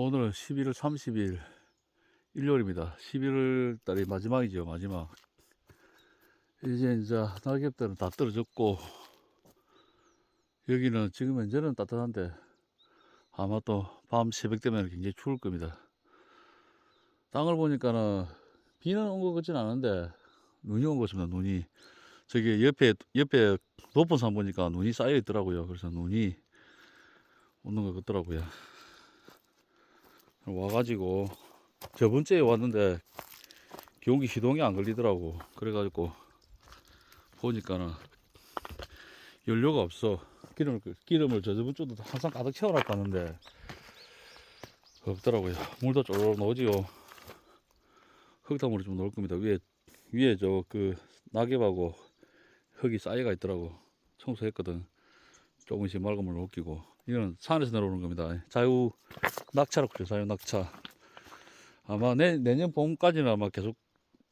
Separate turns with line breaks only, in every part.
오늘은 11월 30일 일요일입니다. 11월 달이 마지막이죠, 마지막. 이제 이제 낙엽들은 다 떨어졌고 여기는 지금 현재는 따뜻한데 아마 또 밤 새벽 되면 굉장히 추울 겁니다. 땅을 보니까는 비는 온 것 같진 않은데 눈이 온 것 같습니다. 눈이 저기 옆에 옆에 높은 산 보니까 눈이 쌓여 있더라고요. 그래서 눈이 오는 것 같더라고요. 와가지고 저번 주에 왔는데 경기 시동이 안 걸리더라고. 그래가지고 보니까는 연료가 없어. 기름을 기름을 저번 주도 항상 가득 채워놨다는데 없더라고요. 물도 쪼르륵 나오지요. 흙탕물이 좀 나올 겁니다. 위에 위에 저 그 낙엽하고 흙이 쌓여가 있더라고. 청소했거든. 조금씩 물 녹이고 이거는 산에서 내려오는 겁니다. 자유 낙차라고 그래요. 자유 낙차. 아마 내, 내년 봄까지는 아마 계속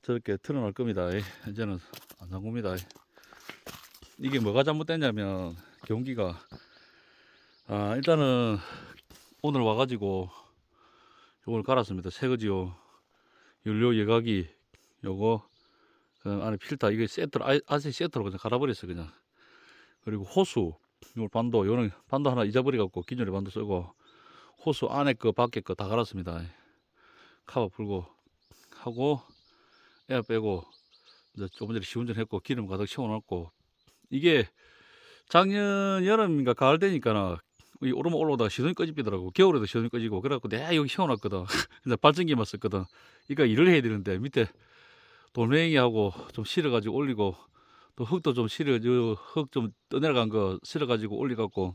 저렇게 틀어놓을 겁니다. 이제는 안 나옵니다. 이게 뭐가 잘못됐냐면 경기가 아 일단은 오늘 와가지고 요걸 갈았습니다. 새거지요. 연료 예각이 요거 그 안에 필터 이게 세트로 아- 아세 세트로 그냥 갈아버렸어 그냥. 그리고 호수 요 반도 요는 반도 하나 잊어버려 갖고 기존의 반도 쓰고 호수 안에 거 밖에 거 다 갈았습니다. 카바 풀고 하고 에어 빼고 이제 조금 전에 시운전 했고 기름 가득 채워놨고. 이게 작년 여름인가 가을 되니까는 이 오르막 올라오다가 시동이 꺼지더라고. 겨울에도 시동이 꺼지고. 그래갖고 내가 여기 세워놨거든. 근데 발전기만 썼거든. 그러니까 일을 해야 되는데 밑에 돌멩이하고 좀 실어가지고 올리고 또 흙도 좀 실어 흙좀 떠내려간 거 실어가지고 올려갖고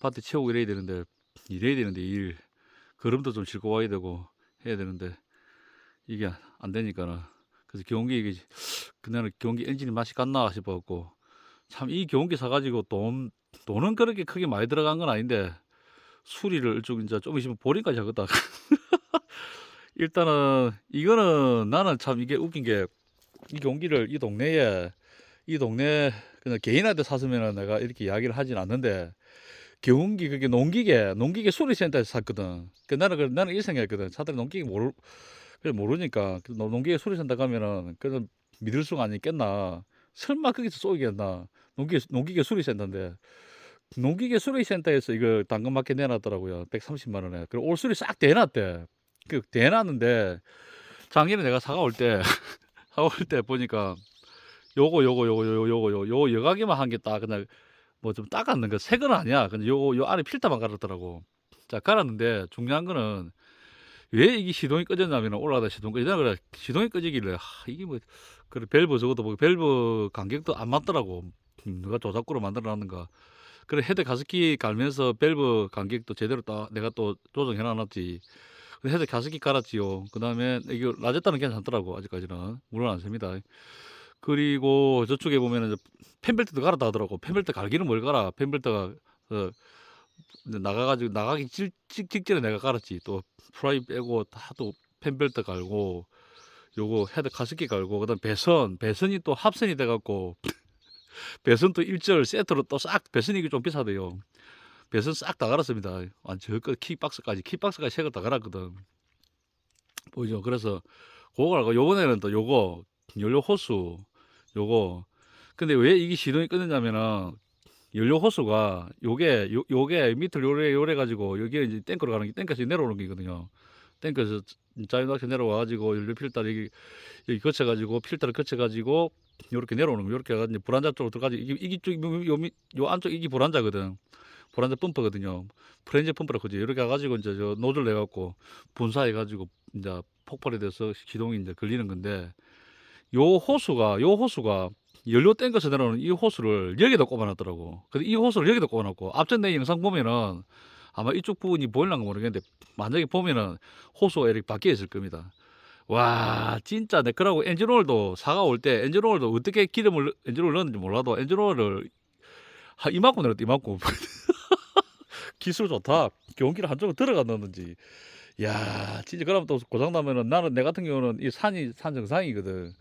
밭에 채우고 이래야 되는데 이래야 되는데 일 걸음도 좀 싣고 와야 되고 해야 되는데 이게 안 되니까는. 그래서 경기 이게 그날은 경기 엔진이 맛이 갔나 싶어갖고 참 이 경기 사가지고 돈 돈은 그렇게 크게 많이 들어간 건 아닌데 수리를 좀 이제 좀 있으면 보링까지 하겠다. 일단은 이거는 나는 참 이게 웃긴 게 이 경기를 이 동네에 이 동네 그냥 개인한테 샀으면 내가 이렇게 이야기를 하진 않는데 경운기 그게 농기계 농기계 수리센터에서 샀거든. 그 나는 그 나는 이 생각했거든. 차들이 농기계 모르 그래 모르니까 그 농- 농기계 수리센터 가면은 그는 믿을 수가 아니겠나. 설마 거기서 쏘이겠나. 농기계 농기계 수리센터인데 농기계 수리센터에서 이거 당근 마켓 내놨더라고요. 130만 원에. 그리고 올 수리 싹 대놨대. 그 대놨는데 작년에 내가 사가 올 때 사가 올때 보니까 요거 요거 요거 요거 요거 요거 요 여가기만 한 게 딱 그냥 뭐 좀 닦았는 거 새 건 아니야. 근데 요요 안에 필터만 갈았더라고. 자 갈았는데 중요한 거는 왜 이게 시동이 꺼졌냐면 올라가다 시동 꺼지나 그래 시동이 꺼지길래 하, 이게 뭐 그래 밸브 저것도 보고 밸브 간격도 안 맞더라고. 음, 누가 조작구로 만들어놨는가. 그래 헤드 가습기 갈면서 밸브 간격도 제대로 딱 내가 또 조정해 놨지. 근데 헤드 가습기 갈았지요. 그 다음에 이게 라제타는 괜찮더라고 아직까지는 물론 안 셉니다. 그리고 저쪽에 보면은 펜벨트도 갈았다 하더라고. 펜벨트 갈기는 뭘 갈아? 펜벨트가 어, 나가가지고 나가기 직, 직, 직전에 내가 갈았지. 또 프라이 빼고 다또 펜벨트 갈고 요거 헤드 가습기 갈고 그다음 배선 배선이 또 합선이 돼갖고 배선 또 일절 세트로 또 싹 배선이 좀 비싸대요. 배선 싹 다 갈았습니다. 완전 그 킥박스까지 킥박스까지 새거 다 갈았거든. 보이죠? 그래서 그거 갈고 요번에는 또 요거 연료 호수 요거 근데 왜 이게 시동이 끊느냐면은 연료 호수가 요게 요, 요게 밑을 요래 요래 가지고 여기에 이제 탱크로 가는 게 탱크에서 내려오는 게거든요. 탱크에서 자유낙차 내려와 가지고 연료 필터 여기 여기 거쳐 가지고 필터를 거쳐 가지고 요렇게 내려오는 거 요렇게 해가지고 불안자 쪽으로 들어가지 이게 이게 쪽 요, 안쪽 이게 불안자거든. 불안자 펌프거든요. 프렌즈 펌프라 그지. 이렇게 해가지고 이제 저 노즐 내갖고 분사해 가지고 이제 폭발이 돼서 시동이 이제 걸리는 건데 요 호수가 요 호수가 연료 땡겨서 내려오는 이 호수를 여기다 꼽아놨더라고. 근데 이 호수를 여기다 꼽아놨고 앞전 내 영상 보면은 아마 이쪽 부분이 보일란가 모르겠는데 만약에 보면은 호수가 이렇게 바뀌어 있을 겁니다. 와 진짜 내 그러고 엔진오일도 사가 올 때 엔진오일도 어떻게 기름을 엔진오일 넣었는지 몰라도 엔진오일을 한 이만큼 내렸다 이만큼 기술 좋다 경기를 한쪽으로 들어가 넣는지 야 진짜 그러면 또 고장 나면은 나는 내 같은 경우는 이 산이 산 정상이거든.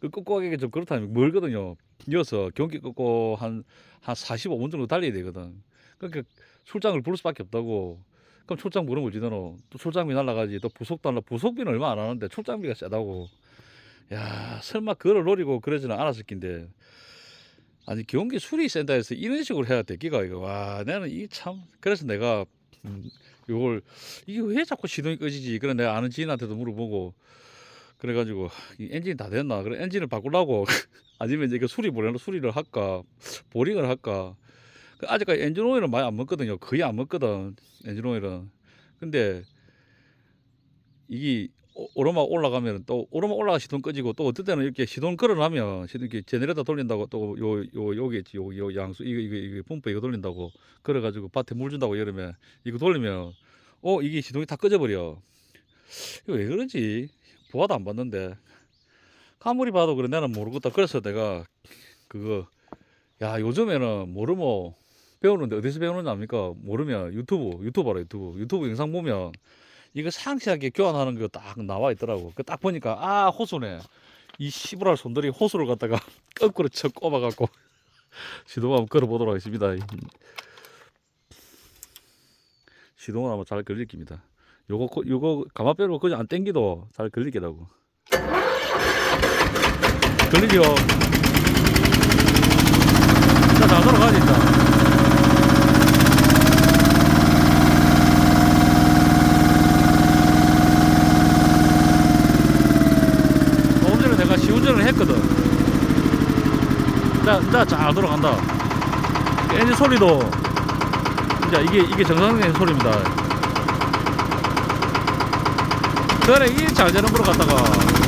그 가기가 좀 그렇다면 멀거든요. 이어서 경기 꺾고 한한 45분 정도 달려야 되거든. 그러니까 출장을 부를 수밖에 없다고. 그럼 출장 부른 거지 너는. 또 출장비 날라가지 또 부속도 날라 부속비는 얼마 안 하는데 출장비가 세다고. 야 설마 그걸 노리고 그러지는 않았을 낀데. 아니 경기 수리 센터에서 이런 식으로 해야 되기가 이거. 와 나는 이 참 그래서 내가 음, 요걸 이게 왜 자꾸 시동이 꺼지지? 그래 내가 아는 지인한테도 물어보고 그래가지고 이 엔진이 다 됐나? 그래 엔진을 바꾸려고 아니면 이제 그 수리 보내로 수리를 할까? 보링을 할까? 그 아직까지 엔진 오일은 많이 안 먹거든요. 거의 안 먹거든 엔진 오일은. 근데 이게 오- 오르막 올라가면 또 오르막 올라가 시동 꺼지고 또 어떨 때는 이렇게 시동 걸어놔면 시동 이렇게 제네레이터 돌린다고 또 요 요 요게 있지. 요, 요 양수 이거 이거 이거 펌프 이거 돌린다고 그래가지고 밭에 물 준다고 여름에 이거 돌리면 어 이게 시동이 다 꺼져버려. 이거 왜 그러지? 보아도 안 봤는데. 아무리 봐도 그래. 나는 모르겠다 그래서 내가 그거 야 요즘에는 모르면 배우는데 어디서 배우는지 압니까? 모르면 유튜브 유튜브 봐라 유튜브. 유튜브 영상 보면 이거 상세하게 교환하는 거 딱 나와 있더라고. 그 딱 보니까 아 호수네. 이 시부랄 손들이 호수를 갖다가 거꾸로 쳐 꼽아갖고 시동 한번 걸어보도록 하겠습니다. 시동은 아마 잘 걸릴 겁니다. 요거 코- 요거 가마빼로 그냥 안 땡기도 잘 게라고. 걸리죠? 자잘 돌아가지 일단 조금 전에 내가 시운전을 했거든 자, 자, 잘 돌아간다. 엔진 소리도. 진짜 이게 이게 정상적인 소리입니다. 그래 이잘 되는 거로 갔다가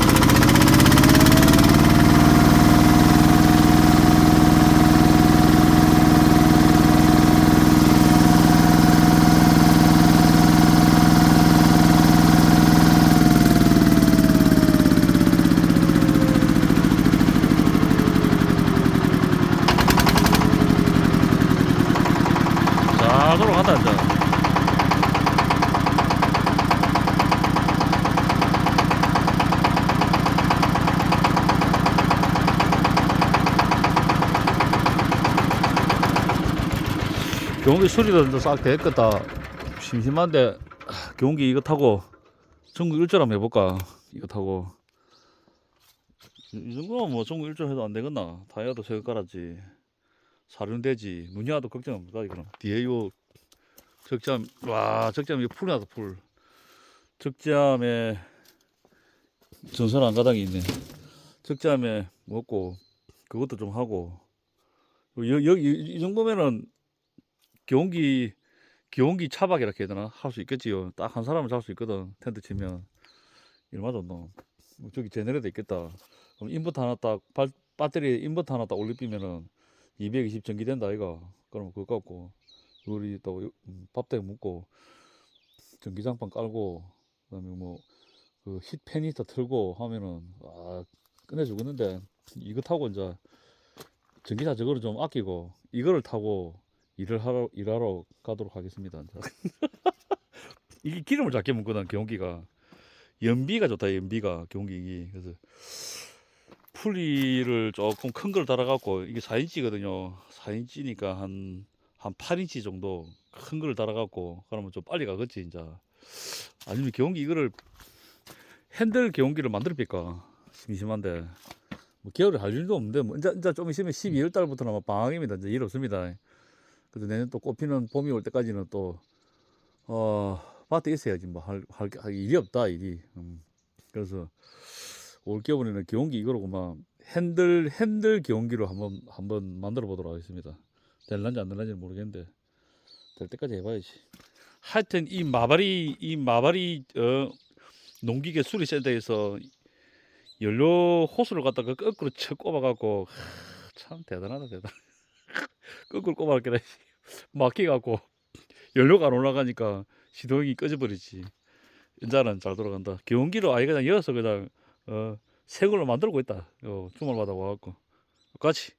잘 돌아간다 이제 경기 수리도 싹 됐겠다. 심심한데 하, 경기 이거 타고 전국 일절 한번 해볼까? 이거 타고. 이, 이 정도면 뭐 전국 일절 해도 안 되겠나? 타이어도 새거 깔았지. 사륜되지. 문이 와도 걱정 없다 이거는. 뒤에 요 적잠 와 적잠 이거 풀나서 풀. 적잠에 전선 안 가닥이 있네. 적잠에 먹고 그것도 좀 하고. 여기 이 정도면은 경기 경기 차박 이렇게 해야 되나? 할 수 있겠지요. 딱 한 사람은 잘수 있거든 텐트 치면. 얼마 줬노. 뭐 저기 제네레이터 있겠다. 그럼 인버터 하나 딱 발, 배터리 인버터 하나 딱 올리면은 220 전기 된다 아이가 그러면 그거 갖고 우리 또 음, 밥대 먹고 전기장판 깔고 그다음에 뭐그 히트팬이터 틀고 하면은 아 끝내주겠는데 이거 타고 이제 전기차 저거를 좀 아끼고 이거를 타고 일을 하러 일하러 가도록 하겠습니다. 이게 기름을 작게 먹거든 경기가 연비가 좋다 연비가 경기. 그래서 풀이를 조금 큰 걸 달아갖고 이게 4인치거든요. 4인치니까 한, 한 8인치 정도 큰 걸 달아갖고 그러면 좀 빨리 가겠지 이제. 아니면 경기 이거를 핸들 경기를 만들까? 심심한데. 뭐 겨울에 할 일도 없는데 뭐 이제, 이제 좀 있으면 12월 달부터는 아마 방학입니다. 이제 일 없습니다 그래서 내년 또 꽃피는 봄이 올 때까지는 또 어, 밭에 있어야지 뭐 할 할 할 일이 없다 일이 음. 그래서 올 겨울에는 경운기 이거로 막 핸들 핸들 경운기로 한번 한번 만들어 보도록 하겠습니다. 될란지 안 될란지는 모르겠는데 될 때까지 해봐야지. 하여튼 이 마바리 이 마바리 어, 농기계 수리센터에서 연료 호스를 갖다가 거꾸로 쳐 꼽아갖고 하, 참 대단하다 대단. 거꾸로 꼽아갖기라 막혀갖고 연료가 안 올라가니까 시동이 꺼져버리지. 인자는 잘 돌아간다. 경운기로 아예 그냥 이어서 그냥 어, 새 걸로 만들고 있다. 어, 주말마다 와갖고. 같이